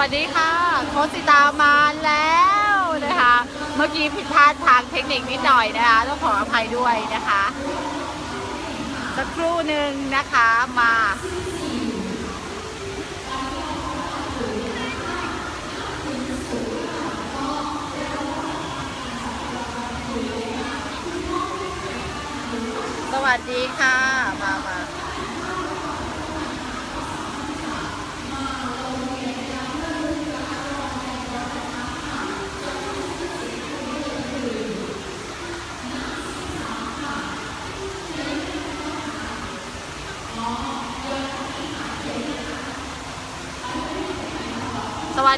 วัสดีค่ะ โคสิตามาแล้วนะคะ เมื่อกี้ผิดพลาดทางเทคนิคนิดหน่อยนะคะ ต้องขออภัยด้วยนะคะ สักครู่หนึ่งนะคะมาสวัสดีค่ะ มามา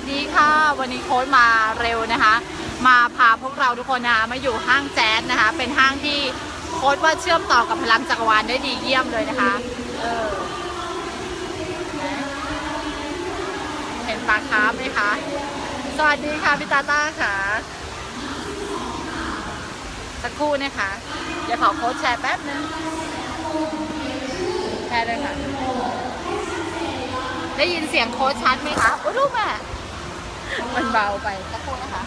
สวัสดีค่ะ วันนี้โค้ชมาเร็วนะคะ มาพาพวกเราทุกคนนะคะมาอยู่ห้างแจ๊สนะคะ เป็นห้างที่โค้ชว่าเชื่อมต่อกับพลังจักรวาลได้ดีเยี่ยมเลยนะคะเออเห็นปลาคาร์ฟไหมคะ สวัสดีค่ะพี่ตาต้าค่ะ สักครู่นะคะ เดี๋ยวขอโค้ชแชร์แป๊บนึงแชร์เลยค่ะได้ยินเสียงโค้ชชัดไหมคะ โอ้ลูกแม่ มันเบาไปสักครู่นะคะ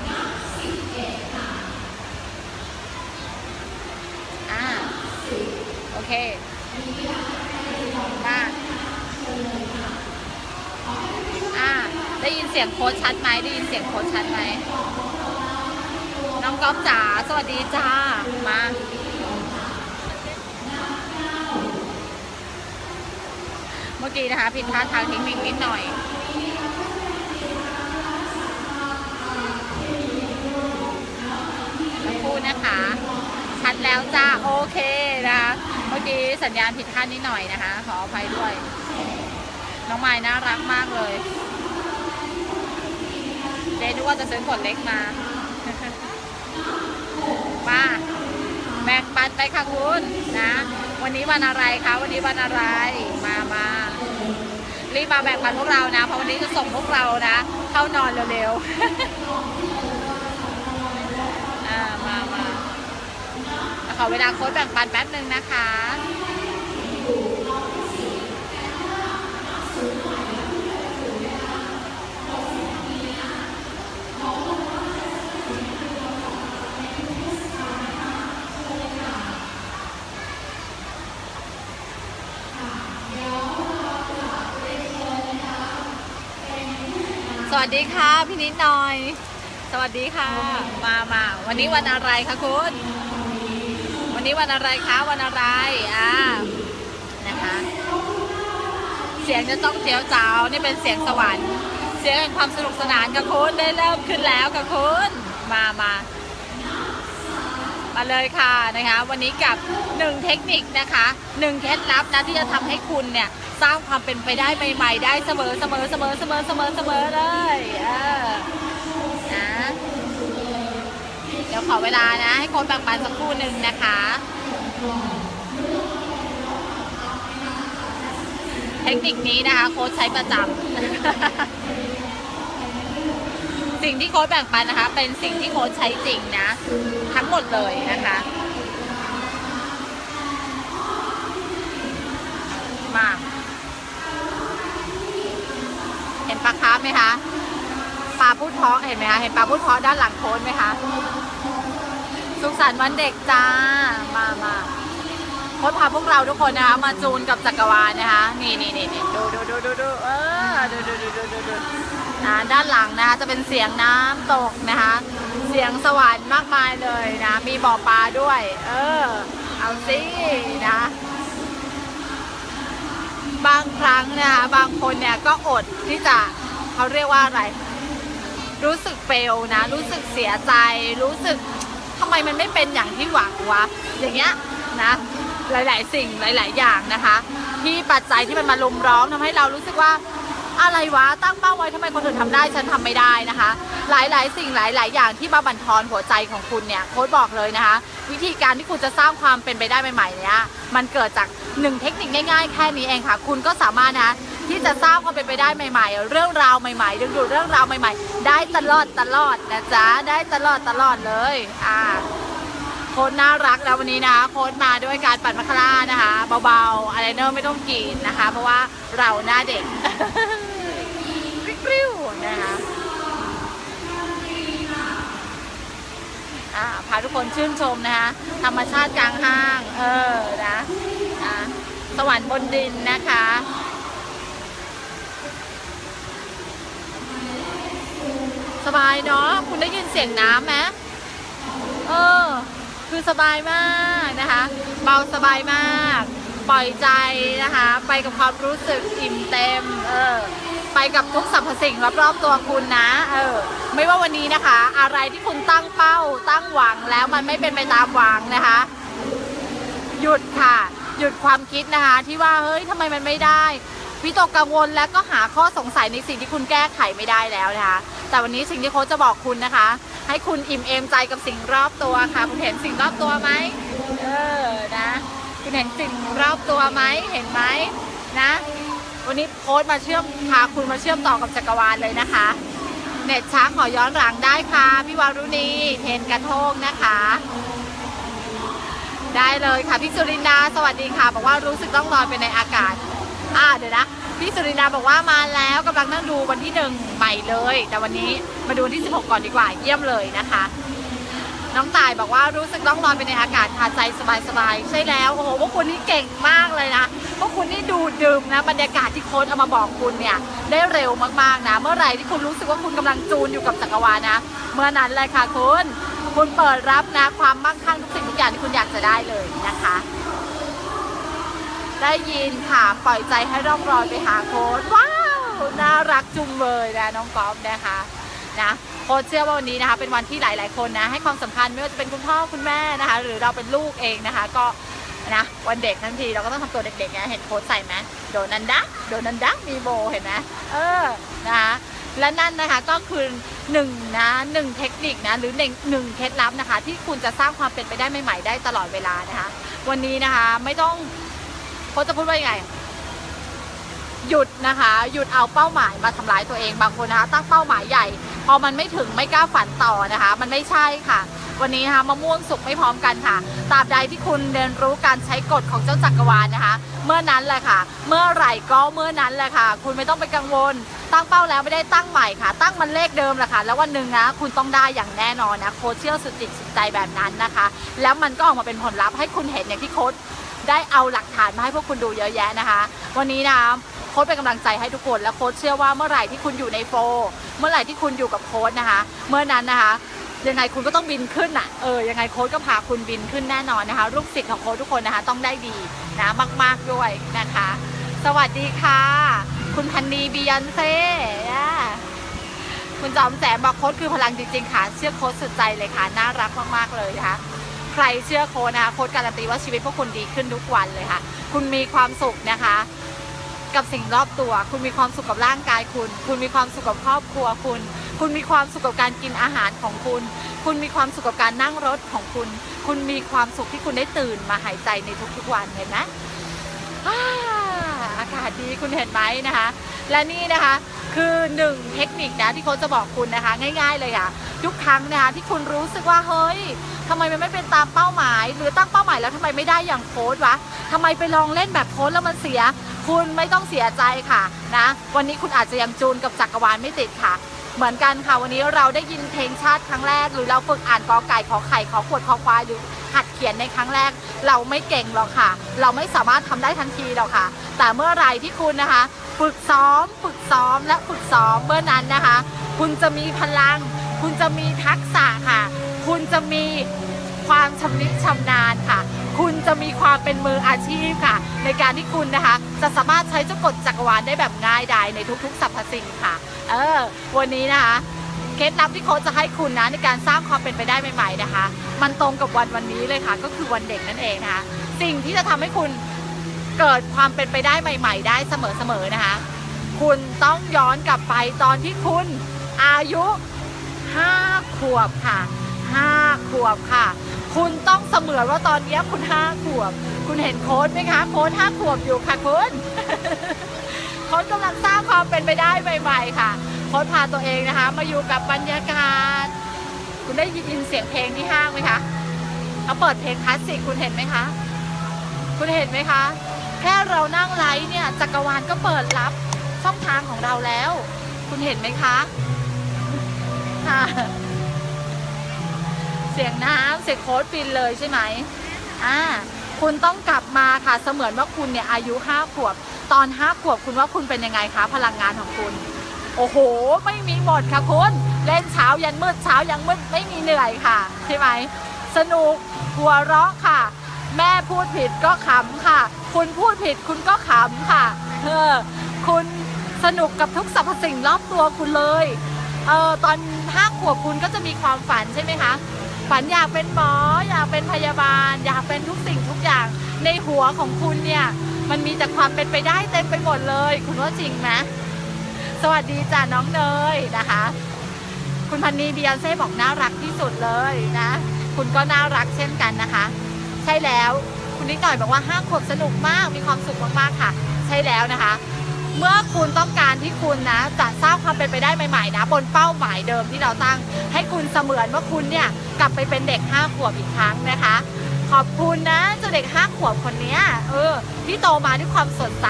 อ่าโอเค มา อ่า ได้ยินเสียงโค้ชชัดไหมได้ยินเสียงโค้ชชัดไหมน้องก๊อฟจ๋า สวัสดีจ้า มาเมื่อกี้นะคะ ผิดพลาดทางเทคนิคนิดหน่อย แล้วจ้าโอเคนะคะ เมื่อกี้สัญญาณผิดพลาดนิดหน่อยนะคะ ขออภัยด้วย น้องไม้น่ารักมากเลยเจ๊นึกว่าจะซื้อขวดเล็กมามาแบ่งปันไปค่ะคุณนะ วันนี้วันอะไรคะวันนี้วันอะไรมามารีบมาแบ่งปันพวกเรานะ เพราะวันนี้จะส่งพวกเรานะ เข้านอนเร็วๆ อ่า มามาข อเวลาโค้ดแบ่งปันแป๊บหนึ่งนะคะสวัสดีค่ะ พี่นิดหน่อย สวัสดีค่ะ มามาวันนี้วันอะไรคะคุณ วันนี้วันอะไรคะวันอะไรอ่านะคะเสียงจะต้องเจียวจ้าวนี่เป็นเสียงสวรรค์เสียงแห่งความสนุกสนานกับคุณได้เริ่มขึ้นแล้วกับคุณมามามาเลยค่ะนะคะ วันนี้กับหนึ่งเทคนิคนะคะหนึ่งเคล็ดลับนะที่จะทำให้คุณเนี่ยสร้างความเป็นไปได้ใหม่ๆได้เสมอเสมอเสมอเสมอเสมอเสมอเลยเออนะเดี๋ ยวขอเวลานะ ให้โค้ชแบ่งปันสักครู่หนึ่งนะคะ เทคนิคนี้นะคะ โค้ชใช้ประจำ สิ่งที่โค้ชแบ่งปันนะคะ เป็นสิ่งที่โค้ชใช้จริงนะ ทั้งหมดเลยนะคะ มา เห็นปลาคาร์ฟไหมคะ ปลาพูดเพาะเห็นไหมคะ เห็นปลาพูดเพาะด้านหลังโค้ชไหมคะ สุขสันต์วันเด็กจ้า มามาโค้ชพาพวกเราทุกคนนะคะ มาจูนกับจักรวาลนะคะ นี่นี่นี่นี่ดูดูดูดูดูเออ ดูดูดูดูดูดูด้านหลังนะคะจะเป็นเสียงน้ำตกนะคะ เสียงสวรรค์มากมายเลยนะ มีบ่อปลาด้วย เออ เอาสินะบางครั้งนะคะบางคนเนี่ยก็อดที่จะเขาเรียกว่าอะไร รู้สึกเฟลนะ รู้สึกเสียใจ รู้สึกทำไมมันไม่เป็นอย่างที่หวังวะ อย่างเงี้ยนะ หลายๆ สิ่งหลาย ๆ อย่างนะคะ ที่ปัจจัยที่มันมาลุมร้องทำให้เรารู้สึกว่าอะไรวะตั้งเป้าไว้ทำไมคนอื่นทำได้ฉันทำไม่ได้นะคะ หลายๆ สิ่งหลาย ๆ อย่างที่มาบั่นทอนหัวใจของคุณเนี่ยโค้ชบอกเลยนะคะ วิธีการที่คุณจะสร้างความเป็นไปได้ใหม่ๆเนี่ยมันเกิดจากหนึ่งเทคนิคง่าย ๆ แค่นี้เองค่ะ คุณก็สามารถนะ ที่จะสร้างความเป็นไปได้ใหม่ ๆ เรื่องราวใหม่ ๆ ดึงดูดเรื่องราวใหม่ ๆ ได้ตลอดตลอดนะจ๊ะได้ตลอดตลอดเลยอ่าโค้ดน่ารักแล้ววันนี้นะโค้ดมาด้วยการปั่นมัครานะคะเบาๆอะไรเนอร์ไม่ต้องกินนะคะ เพราะว่าเราหน้าเด็กริ้วนะคะอ่าพาทุกคนชื่นชมนะคะธรรมชาติกลางห้าง เออนะอ่าสวรรค์บนดินนะคะ สบายเนาะคุณได้ยินเสียงน้ำไหมเออ คือสบายมากนะคะ เบาสบายมาก ปล่อยใจนะคะ ไปกับความรู้สึกอิ่มเต็ม เออ ไปกับทุกสรรพสิ่งรอบๆตัวคุณนะ เออ ไม่ว่าวันนี้นะคะ อะไรที่คุณตั้งเป้า ตั้งหวังแล้วมันไม่เป็นไปตามหวังนะคะ หยุดค่ะ หยุดความคิดนะคะ ที่ว่าเฮ้ยทำไมมันไม่ได้ วิตกกังวลและก็หาข้อสงสัยในสิ่งที่คุณแก้ไขไม่ได้แล้วนะคะ แต่วันนี้สิ่งที่โค้ชจะบอกคุณนะคะ ให้คุณอิ่มเอมใจกับสิ่งรอบตัวค่ะ คุณเห็นสิ่งรอบตัวไหมเออนะ คุณเห็นสิ่งรอบตัวไหมเห็นไหมนะ วันนี้โค้ชมาเชื่อมพาคุณมาเชื่อมต่อกับจักรวาลเลยนะคะเน็ตช้าขอย้อนหลังได้ค่ะพี่วารุณีเทนกระโทกนะคะได้เลยค่ะพี่สุรินดาสวัสดีค่ะ บอกว่ารู้สึกต้องลอยไปในอากาศ อ่าเดี๋ยวนะ พี่สุรินาบอกว่ามาแล้วกำลังนั่งดูวันที่หนึ่งใหม่เลย แต่วันนี้มาดูวันที่ 16 ก่อนดีกว่าเยี่ยมเลยนะคะ น้องตายบอกว่ารู้สึกต้องลอยไปในอากาศคาใจสบายๆใช่แล้วโอ้โหพวกคุณนี่เก่งมากเลยนะพวกคุณนี่ดูดื่มนะบรรยากาศที่โค้ชเอามาบอกคุณเนี่ยได้เร็วมากๆนะ เมื่อไหร่ที่คุณรู้สึกว่าคุณกำลังจูนอยู่กับจักรวาลนะ เมื่อนั้นเลยค่ะคุณคุณเปิดรับนะความมั่งคั่งทุกสิ่งทุกอย่างที่คุณอยากจะได้เลยนะคะ ได้ยินค่ะ ปล่อยใจให้ร่องรอยไปหาโค้ดว้าว น่ารักจุงเลยนะน้องกอล์ฟนะคะนะโค้ชเชื่อว่าวันนี้นะคะ เป็นวันที่หลาย ๆ คนนะ ให้ความสำคัญไม่ว่าจะเป็นคุณพ่อคุณแม่นะคะ หรือเราเป็นลูกเองนะคะ ก็นะวันเด็กทั้งทีเราก็ต้องทำตัวเด็กๆไงเห็นโค้ชใส่ไหมโดนันดะโดนันดะมีโบเห็นไหมเออนะคะและนั่นนะคะก็คือหนึ่งนะหนึ่งเทคนิคนะหรือหนึ่งหนึ่งเคล็ดลับนะคะ ที่คุณจะสร้างความเป็นไปได้ใหม่ๆได้ตลอดเวลานะคะ วันนี้นะคะไม่ต้อง โค้ชจะพูดว่ายังไง หยุดนะคะ หยุดเอาเป้าหมายมาทำร้ายตัวเองบางคนนะคะ ตั้งเป้าหมายใหญ่ พอมันไม่ถึงไม่กล้าฝันต่อนะคะ มันไม่ใช่ค่ะ วันนี้นะคะมะม่วงสุกไม่พร้อมกันค่ะตราบใดที่คุณเรียนรู้การใช้กฎของเจ้าจักรวาลนะคะ เมื่อนั้นแหละค่ะ เมื่อไหร่ก็เมื่อนั้นแหละค่ะ คุณไม่ต้องไปกังวล ตั้งเป้าแล้วไม่ได้ตั้งใหม่ค่ะ ตั้งมันเลขเดิมแหละค่ะ แล้ววันหนึ่งนะคุณต้องได้อย่างแน่นอนนะโค้ชเชื่อสุดจิตสุดใจแบบนั้นนะคะ แล้วมันก็ออกมาเป็นผลลัพธ์ให้คุณเห็นอย่างที่โค้ช ได้เอาหลักฐานมาให้พวกคุณดูเยอะแยะนะคะ วันนี้นะโค้ชเป็นกำลังใจให้ทุกคนและโค้ชเชื่อว่าเมื่อไหร่ที่คุณอยู่ในโฟร์เมื่อไหร่ที่คุณอยู่กับโค้ชนะคะ เมื่อนั้นนะคะยังไงคุณก็ต้องบินขึ้นอะ เออ ยังไงโค้ชก็พาคุณบินขึ้นแน่นอนนะคะ ลูกศิษย์ของโค้ชทุกคนนะคะ ต้องได้ดีนะมาก ๆ ด้วยนะคะ สวัสดีค่ะ คุณพันนีบียอนเซ่คุณจอมแสมบอกโค้ชคือพลังจริง ๆ ค่ะ เชื่อโค้ชสุดใจเลยค่ะ น่ารักมาก ๆ เลยนะคะ ใครเชื่อโค้ชนะคะโค้ชการันตีว่าชีวิตพวกคุณดีขึ้นทุกวันเลยค่ะ คุณมีความสุขนะคะ กับสิ่งรอบตัว คุณมีความสุขกับร่างกายคุณ คุณมีความสุขกับครอบครัวคุณ คุณมีความสุขกับการกินอาหารของคุณ คุณมีความสุขกับการนั่งรถของคุณ คุณมีความสุขที่คุณได้ตื่นมาหายใจในทุกๆวันเห็นไหมอากาศดีคุณเห็นไหมนะคะ และนี่นะคะคือหนึ่งเทคนิคนะที่โค้ชจะบอกคุณนะคะ ง่าย ๆ เลยค่ะ ทุกครั้งนะคะที่คุณรู้สึกว่าเฮ้ยทำไมมันไม่เป็นตามเป้าหมาย หรือตั้งเป้าหมายแล้วทำไมไม่ได้อย่างโค้ดวะทำไมไปลองเล่นแบบโค้ดแล้วมันเสีย คุณไม่ต้องเสียใจค่ะนะ วันนี้คุณอาจจะยังจูนกับจักรวาลไม่ติดค่ะ เหมือนกันค่ะ วันนี้เราได้ยินเพลงชาติครั้งแรก หรือเราฝึกอ่านกอไก่ขอไข่ขอขวดขอควายหรือหัดเขียนในครั้งแรก เราไม่เก่งหรอกค่ะ เราไม่สามารถทำได้ทันทีหรอกค่ะ แต่เมื่อไรที่คุณนะคะ ฝึกซ้อม ฝึกซ้อมและฝึกซ้อมเมื่อนั้นนะคะ คุณจะมีพลัง คุณจะมีทักษะค่ะ คุณจะมีความชำนิชำนาญค่ะ คุณจะมีความเป็นมืออาชีพค่ะ ในการที่คุณนะคะ จะสามารถใช้เจ้ากฎจักรวาลได้แบบง่ายดายในทุกๆสรรพสิ่งค่ะ เออ วันนี้นะคะเคล็ดลับที่โค้ชจะให้คุณนะในการสร้างความเป็นไปได้ใหม่ ๆนะคะ มันตรงกับวันวันนี้เลยค่ะ ก็คือวันเด็กนั่นเองนะคะ สิ่งที่จะทำให้คุณเกิดความเป็นไปได้ใหม่ ๆ ได้เสมอๆนะคะ คุณต้องย้อนกลับไปตอนที่คุณอายุห้าขวบค่ะ ห้าขวบค่ะ คุณต้องเสมือนว่าตอนนี้คุณห้าขวบ คุณเห็นโค้ดไหมคะ โค้ดห้าขวบอยู่ค่ะคุณโค้ดกำลังสร้างความเป็นไปได้ใหม่ๆค่ะ โค้ดพาตัวเองนะคะ มาอยู่กับบรรยากาศ คุณได้ยินเสียงเพลงที่ห้างไหมคะเขาเปิดเพลงคลาสสิกคุณเห็นไหมคะ คุณเห็นไหมคะ แค่เรานั่งไลฟ์เนี่ยจักรวาลก็เปิดรับช่องทางของเราแล้ว คุณเห็นไหมคะค่ะ เสียงน้ำเสียงโค้ดฟินเลยใช่ไหมอ่าคุณต้องกลับมาค่ะเสมือนว่าคุณเนี่ยอายุห้าขวบ ตอนห้าขวบคุณว่าคุณเป็นยังไงคะพลังงานของคุณ โอ้โห ไม่มีหมดค่ะคุณเล่นเช้ายันมืดเช้ายันมืดไม่มีเหนื่อยค่ะ ใช่ไหมสนุกหัวเราะค่ะ แม่พูดผิดก็ขำค่ะ คุณพูดผิดคุณก็ขำค่ะเออคุณสนุกกับทุกสรรพสิ่งรอบตัวคุณเลยเออตอนห้าขวบคุณก็จะมีความฝันใช่ไหมคะ ฝันอยากเป็นหมอ อยากเป็นพยาบาล อยากเป็นทุกสิ่งทุกอย่างในหัวของคุณเนี่ย มันมีแต่ความเป็นไปได้เต็มไปหมดเลย คุณว่าจริงไหมสวัสดีจ้าน้องเนยนะคะ คุณพันนีเบียนเซ่บอกน่ารักที่สุดเลยนะ คุณก็น่ารักเช่นกันนะคะ ใช่แล้วคุณนิดหน่อยบอกว่าห้าขวบสนุกมากมีความสุขมากๆค่ะ ใช่แล้วนะคะ เมื่อคุณต้องการที่คุณนะจะสร้างความเป็นไปได้ใหม่ๆนะบนเป้าหมายเดิมที่เราตั้ง ให้คุณเสมือนว่าคุณเนี่ยกลับไปเป็นเด็กห้าขวบอีกครั้งนะคะ ขอบคุณนะเจ้าเด็กห้าขวบคนนี้เออที่โตมาด้วยความสดใส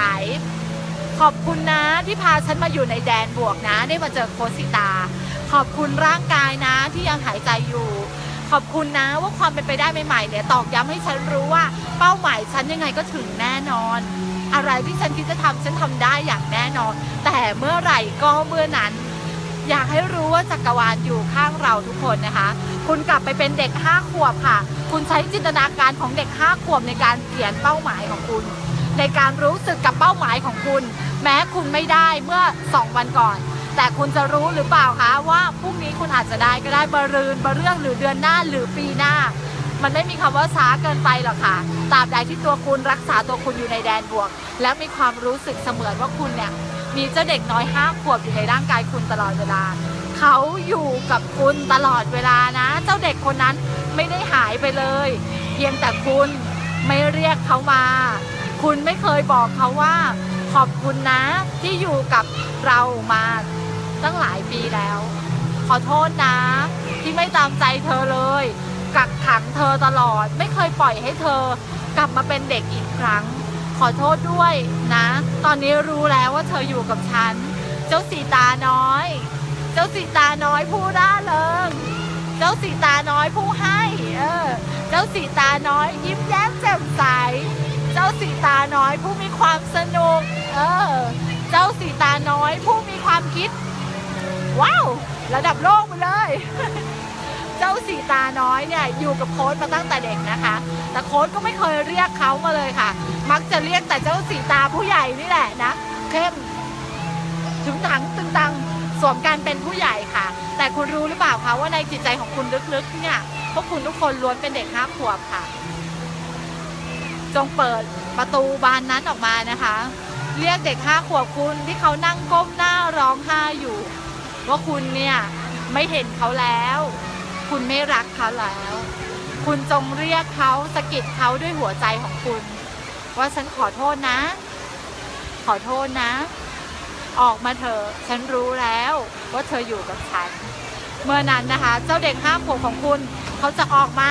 ขอบคุณนะที่พาฉันมาอยู่ในแดนบวกนะ ได้มาเจอโคสิตา ขอบคุณร่างกายนะที่ยังหายใจอยู่ ขอบคุณนะว่าความเป็นไปได้ใหม่ๆเนี่ยตอกย้ำให้ฉันรู้ว่าเป้าหมายฉันยังไงก็ถึงแน่นอน อะไรที่ฉันคิดจะทำฉันทำได้อย่างแน่นอน แต่เมื่อไหร่ก็เมื่อนั้น อยากให้รู้ว่าจักรวาลอยู่ข้างเราทุกคนนะคะ คุณกลับไปเป็นเด็กห้าขวบค่ะ คุณใช้จินตนาการของเด็กห้าขวบในการเขียนเป้าหมายของคุณ ในการรู้สึกกับเป้าหมายของคุณ แม้คุณไม่ได้เมื่อ2วันก่อนแต่คุณจะรู้หรือเปล่าคะว่าพรุ่งนี้คุณอาจจะได้ก็ได้บรืนบเรื่องหรือเดือนหน้าหรือปีหน้า มันไม่มีคำว่าช้าเกินไปหรอกค่ะตราบใดที่ตัวคุณรักษาตัวคุณอยู่ในแดนบวก และมีความรู้สึกเสมือนว่าคุณเนี่ยมีเจ้าเด็กน้อยห้าขวบอยู่ในร่างกายคุณตลอดเวลา เขาอยู่กับคุณตลอดเวลานะ เจ้าเด็กคนนั้นไม่ได้หายไปเลย เพียงแต่คุณไม่เรียกเขามา คุณไม่เคยบอกเขาว่า ขอบคุณนะที่อยู่กับเรามาตั้งหลายปีแล้ว ขอโทษนะ ที่ไม่ตามใจเธอเลย กักขังเธอตลอด ไม่เคยปล่อยให้เธอกลับมาเป็นเด็กอีกครั้ง ขอโทษด้วยนะ ตอนนี้รู้แล้วว่าเธออยู่กับฉัน เจ้าสีตาน้อย เจ้าสีตาน้อยผู้ร่าเริงเจ้าสีตาน้อยผู้ให้ เออ เจ้าสีตาน้อยยิ้มแย้มแจ่มใส เจ้าสีตาน้อยผู้มีความสนุก เออ เจ้าสีตาน้อยผู้มีความคิด ว้าว ระดับโลกไปเลย เจ้าสีตาน้อยเนี่ยอยู่กับโค้ดมาตั้งแต่เด็กนะคะ แต่โค้ดก็ไม่เคยเรียกเขามาเลยค่ะ มักจะเรียกแต่เจ้าสีตาผู้ใหญ่นี่แหละนะเข้มถึงหนังตึงตังสวมการเป็นผู้ใหญ่ค่ะ แต่คุณรู้หรือเปล่าคะว่าในจิตใจของคุณลึกๆเนี่ยพวกคุณทุกคนล้วนเป็นเด็กห้าขวบค่ะ จงเปิดประตูบานนั้นออกมานะคะ เรียกเด็กห้าขวบคุณที่เขานั่งก้มหน้าร้องไห้อยู่ ว่าคุณเนี่ยไม่เห็นเขาแล้ว คุณไม่รักเขาแล้ว คุณจงเรียกเขาสะกิดเขาด้วยหัวใจของคุณ ว่าฉันขอโทษนะ ขอโทษนะ ออกมาเถอะฉันรู้แล้วว่าเธออยู่กับฉัน เมื่อนั้นนะคะ เจ้าเด็กห้าขวบของคุณ เขาจะออกมา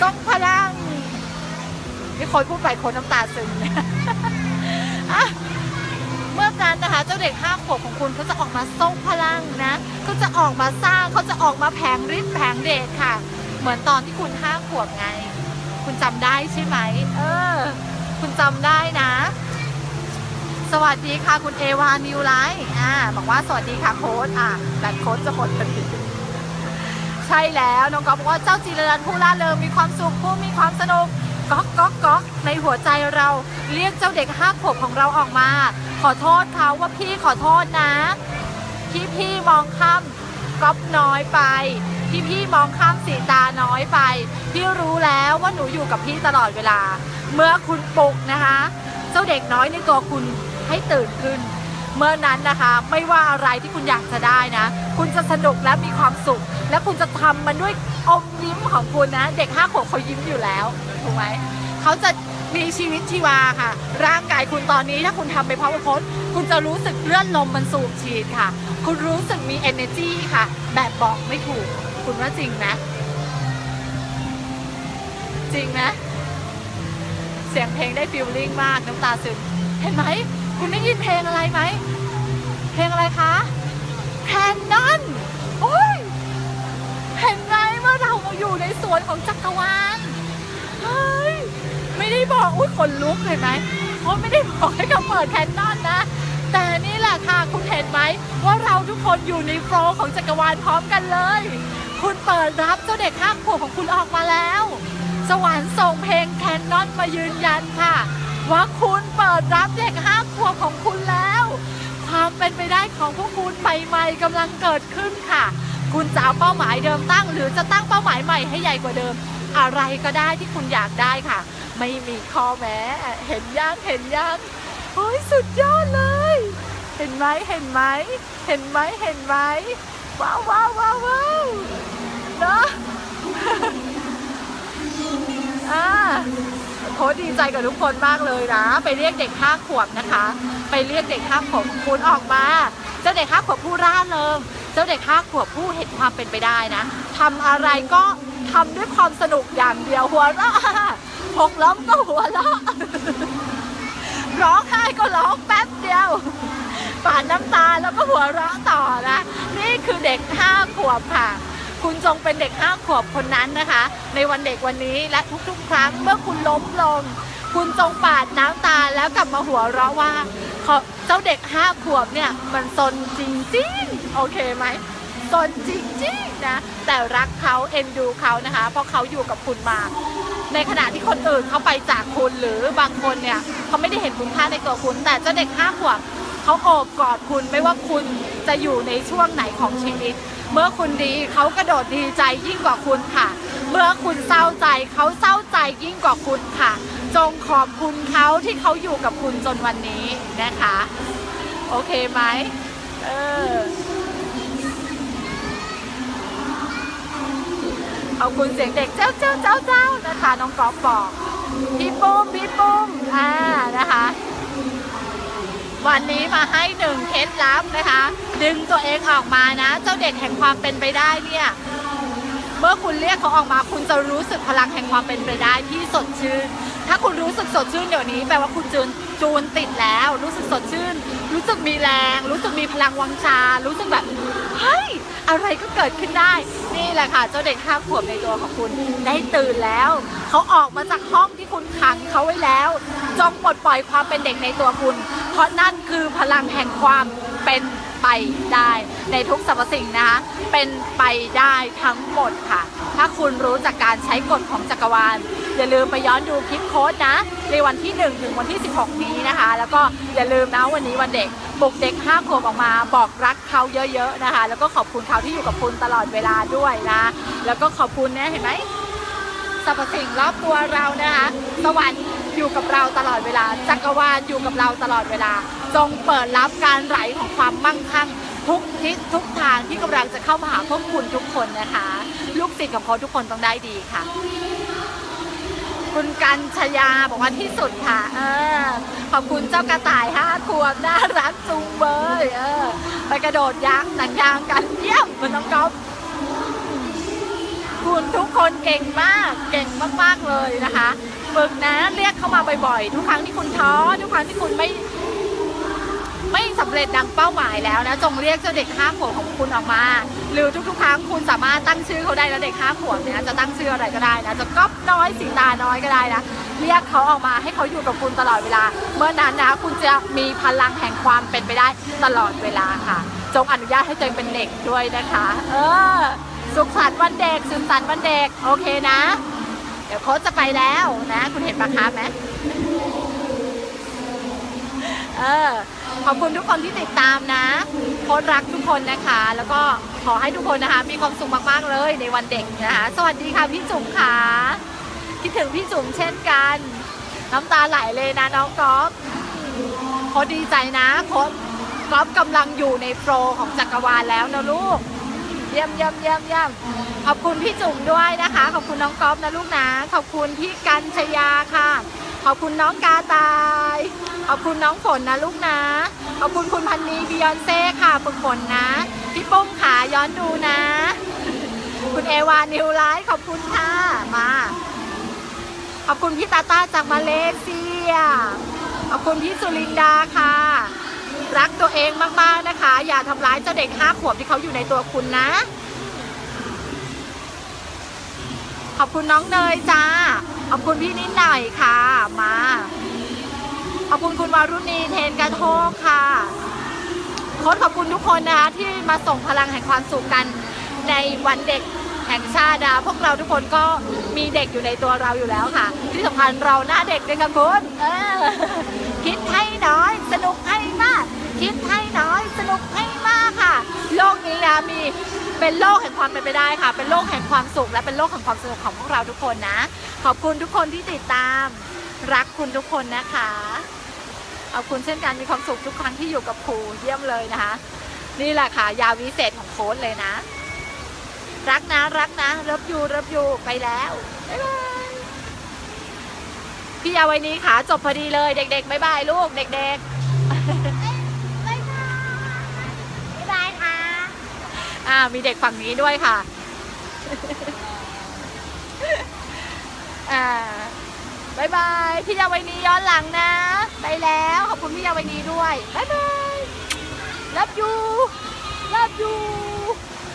ทรงพลังนี่คนพูดไปคนน้ำตาซึมอะเมื่อนั้น นะคะ เจ้าเด็กห้าขวบของคุณเขาจะออกมาทรงพลังนะเขาจะออกมาสร้างเขาจะออกมาแผงฤทธิ์แผงเดชค่ะ เหมือนตอนที่คุณห้าขวบไง คุณจำได้ใช่ไหมเออ คุณจำได้นะ สวัสดีค่ะคุณเอวานิวไลท์อ่าบอกว่าสวัสดีค่ะโค้ดอ่าแบตโค้ดจะหมดพอดีใช่แล้วน้องก๊อฟบอกว่าเจ้าจีรนันผู้ล่าเริงมีความสุขผู้มีความสนุก ก๊อกก๊อกก๊อกในหัวใจเราเรียกเจ้าเด็กห้าขวบของเราออกมา ขอโทษเขาว่าพี่ขอโทษนะ พี่พี่มองข้ามก๊อฟน้อยไป พี่พี่มองข้ามสีตาน้อยไป พี่รู้แล้วว่าหนูอยู่กับพี่ตลอดเวลา เมื่อคุณปลุกนะคะ เจ้าเด็กน้อยในตัวคุณให้ตื่นขึ้น เมื่อนั้นนะคะไม่ว่าอะไรที่คุณอยากจะได้นะ คุณจะสนุกและมีความสุข และคุณจะทำมันด้วยอมยิ้มของคุณนะ เด็กห้าขวบเขายิ้มอยู่แล้วถูกไหมเขาจะมีชีวิตชีวาค่ะ ร่างกายคุณตอนนี้ถ้าคุณทำไปพร้อมกับโค้ชคุณจะรู้สึกเลื่อนลมมันสูบฉีดค่ะ คุณรู้สึกมี energy ค่ะ แบบบอกไม่ถูก คุณว่าจริงไหมจริงไหมเสียงเพลงได้ฟิลลิ่งมากน้ำตาซึมเห็นไหม คุณได้ยินเพลงอะไรไหม เพลงอะไรคะแคนนอนโอ้ยเห็นไหมว่าเรามาอยู่ในสวนของจักรวาลเฮ้ยไม่ได้บอกอุ้ยขนลุกเห็นไหมโอ้ไม่ได้บอกให้เขาเปิดแคนนอนนะ แต่นี่แหละค่ะคุณเห็นไหมว่าเราทุกคนอยู่ในโฟล์ของจักรวาลพร้อมกันเลย คุณเปิดรับเจ้าเด็กห้าขวบของคุณออกมาแล้ว สวรรค์ส่งเพลงแคนนอนมายืนยันค่ะ ว่าคุณเปิดรับเด็กห้า ขวบของคุณแล้ว ความเป็นไปได้ของพวกคุณใหม่ๆกำลังเกิดขึ้นค่ะ คุณจะเอาเป้าหมายเดิมตั้ง หรือจะตั้งเป้าหมายใหม่ให้ใหญ่กว่าเดิม อะไรก็ได้ที่คุณอยากได้ค่ะ ไม่มีข้อแม้เห็นยังเห็นยังโอ้ยสุดยอดเลย เห็นไหมเห็นไหมเห็นไหมเห็นไหมว้าวว้าวว้าวว้าวเนอะอ่า โค้ชดีใจกับทุกคนมากเลยนะ ไปเรียกเด็กห้าขวบนะคะ ไปเรียกเด็กห้าขวบคุณออกมา เจ้าเด็กห้าขวบผู้ร่าเริงเจ้าเด็กห้าขวบผู้เห็นความเป็นไปได้นะทำอะไรก็ทำด้วยความสนุกอย่างเดียวหัวเราะหกล้มก็หัวเราะร้องไห้ก็ร้องแป๊บเดียวปาดน้ำตาแล้วก็หัวเราะต่อนะ นี่คือเด็กห้าขวบค่ะ คุณจงเป็นเด็กห้าขวบคนนั้นนะคะ ในวันเด็กวันนี้และทุกๆ ครั้งเมื่อคุณล้มลง คุณจงปาดน้ำตาแล้วกลับมาหัวเราะว่าเขาเจ้าเด็กห้าขวบเนี่ยมันซนจริงๆโอเคไหมซนจริงๆนะแต่รักเขาเอ็นดูเขานะคะ เพราะเขาอยู่กับคุณมาในขณะที่คนอื่นเขาไปจากคุณหรือบางคนเนี่ยเขาไม่ได้เห็นคุณค่าในตัวคุณ แต่เจ้าเด็กห้าขวบเขาโอบกอดคุณไม่ว่าคุณจะอยู่ในช่วงไหนของชีวิต เมื่อคุณดีเขากระโดดดีใจยิ่งกว่าคุณค่ะ เมื่อคุณเศร้าใจเขาเศร้าใจยิ่งกว่าคุณค่ะ จงขอบคุณเขาที่เขาอยู่กับคุณจนวันนี้นะคะ โอเคไหมเออขอบคุณเสียงเด็กเจ้าเจ้าเจ้าเจ้านะคะ น้องกอล์ฟบอกพี่ปุ้มพี่ปุ้มอ่านะคะ วันนี้มาให้หนึ่งเคล็ดลับนะคะ ดึงตัวเองออกมานะ เจ้าเด็กแห่งความเป็นไปได้เนี่ยเมื่อคุณเรียกเขาออกมาคุณจะรู้สึกพลังแห่งความเป็นไปได้ที่สดชื่น ถ้าคุณรู้สึกสดชื่นเดี๋ยวนี้แปลว่าคุณจูนจูนติดแล้ว รู้สึกสดชื่น รู้สึกมีแรง รู้สึกมีพลังวังชา รู้สึกแบบเฮ้ย อะไรก็เกิดขึ้นได้ นี่แหละค่ะ เจ้าเด็กห้าขวบในตัวของคุณได้ตื่นแล้ว เขาออกมาจากห้องที่คุณขังเขาไว้แล้ว จงปลดปล่อยความเป็นเด็กในตัวคุณ เพราะนั่นคือพลังแห่งความเป็น ไปได้ในทุกสรรพสิ่งนะคะเป็นไปได้ทั้งหมดค่ะ ถ้าคุณรู้จากการใช้กฎของจักรวาล อย่าลืมไปย้อนดูคลิปโค้ดนะ ในวันที่ 1 ถึงวันที่ 16 นี้นะคะ แล้วก็อย่าลืมนะวันนี้วันเด็กปลุกเด็ก5ขวบออกมาบอกรักเขาเยอะๆนะคะ แล้วก็ขอบคุณเขาที่อยู่กับคุณตลอดเวลาด้วยนะ แล้วก็ขอบคุณเนะเห็นไหมสรรพสิ่งรอบตัวเรานะคะ สวรรค์ อยู่กับเราตลอดเวลา จักรวาลอยู่กับเราตลอดเวลา จงเปิดรับการไหลของความมั่งคั่ง ทุกทิศทุกทางที่กำลังจะเข้ามาหาพวกคุณทุกคนนะคะ ลูกศิษย์ของเขาทุกคนต้องได้ดีค่ะ คุณกัญชยาบอกว่าที่สุดค่ะ เออ ขอบคุณเจ้ากระต่ายห้าขวบน่ารักจุงเบยเออ ไปกระโดดยางหนังยางกันเยี่ยมคุณน้องก๊อฟ คุณทุกคนเก่งมาก เก่งมากๆเลยนะคะฝึกนะเรียกเข้ามาบ่อยๆ ทุกครั้งที่คุณท้อทุกครั้งที่คุณไม่ ไม่สำเร็จดังเป้าหมายแล้วนะจงเรียกเจ้าเด็กห้าขวบของคุณออกมา หรือทุกๆครั้งคุณสามารถตั้งชื่อเขาได้แล้วเด็กห้าขวบเนี่ยจะตั้งชื่ออะไรก็ได้นะจะก๊อปน้อยสีตาน้อยก็ได้นะเรียกเขาออกมาให้เขาอยู่กับคุณตลอดเวลา เมื่อนั้นนะคุณจะมีพลังแห่งความเป็นไปได้ตลอดเวลาค่ะ จงอนุญาตให้ตัวเองเป็นเด็กด้วยนะคะ เออ สุขสันต์วันเด็กสุขสันต์วันเด็ก โอเคนะ เดี๋ยวโค้ชจะไปแล้วนะ คุณเห็นปลาคาร์ฟไหมเออขอบคุณทุกคนที่ติดตามนะ โค้ชรักทุกคนนะคะ แล้วก็ขอให้ทุกคนนะคะ มีความสุขมากๆเลยในวันเด็กนะคะ สวัสดีค่ะพี่จุ๋มค่ะ คิดถึงพี่จุ๋มเช่นกัน น้ำตาไหลเลยนะน้องก๊อฟโค้ชดีใจนะโค้ชก๊อฟกำลังอยู่ในโปรของจักรวาลแล้วนะลูก เยี่ยมเยี่ยมเยี่ยมเยี่ยมขอบคุณพี่จุ๋มด้วยนะคะ ขอบคุณน้องก๊อฟนะลูกนะขอบคุณพี่กัญชยาค่ะ ขอบคุณน้องกาตาย ขอบคุณน้องฝนนะลูกนะ ขอบคุณคุณพันนีบิยอนเซ่ค่ะฝึกฝนนะ พี่ปุ้มขาย้อนดูนะ คุณเอวานิวไลท์ขอบคุณค่ะมา ขอบคุณพี่ตาตาจากมาเลเซีย ขอบคุณพี่สุรินดาค่ะ รักตัวเองมากๆนะคะ อย่าทำร้ายเจ้าเด็กห้าขวบที่เขาอยู่ในตัวคุณนะ ขอบคุณน้องเนยจ้า ขอบคุณพี่นิดหน่อยค่ะ มา ขอบคุณคุณวารุณีเทนกระโทกค่ะโค้ดขอบคุณทุกคนนะคะที่มาส่งพลังแห่งความสุขกันในวันเด็กแห่งชาตินะพวกเราทุกคนก็มีเด็กอยู่ในตัวเราอยู่แล้วค่ะ ที่สำคัญเราหน้าเด็กด้วยกันคุณคิดให้น้อย สนุกให้มากิดให้น้อย สนุกให้มากค่ะ โลกนี้นะมีเป็นโลกแห่งความเป็นไปได้ค่ะ เป็นโลกแห่งความสุข และเป็นโลกแห่งความสนุกของพวกเราทุกคนนะ ขอบคุณทุกคนที่ติดตาม รักคุณทุกคนนะคะ ขอบคุณเช่นกันมีความสุขทุกครั้งที่อยู่กับครูเยี่ยมเลยนะคะ นี่แหละค่ะ ยาวิเศษของโค้ดเลยนะ รักนะรักนะรับยูรับยูไปแล้วบ๊ายบายพี่ยาวัยนี้ขาจบพอดีเลย เด็กๆบ๊ายบายลูกเด็กบ๊ อ่ามีเด็กฝั่งนี้ด้วยค่ะอ่าบายบายพี่ยาวัยนี้ย้อนหลังนะ ไปแล้วขอบคุณพี่ยาวัยนี้ด้วยบายบายรับยูรับยู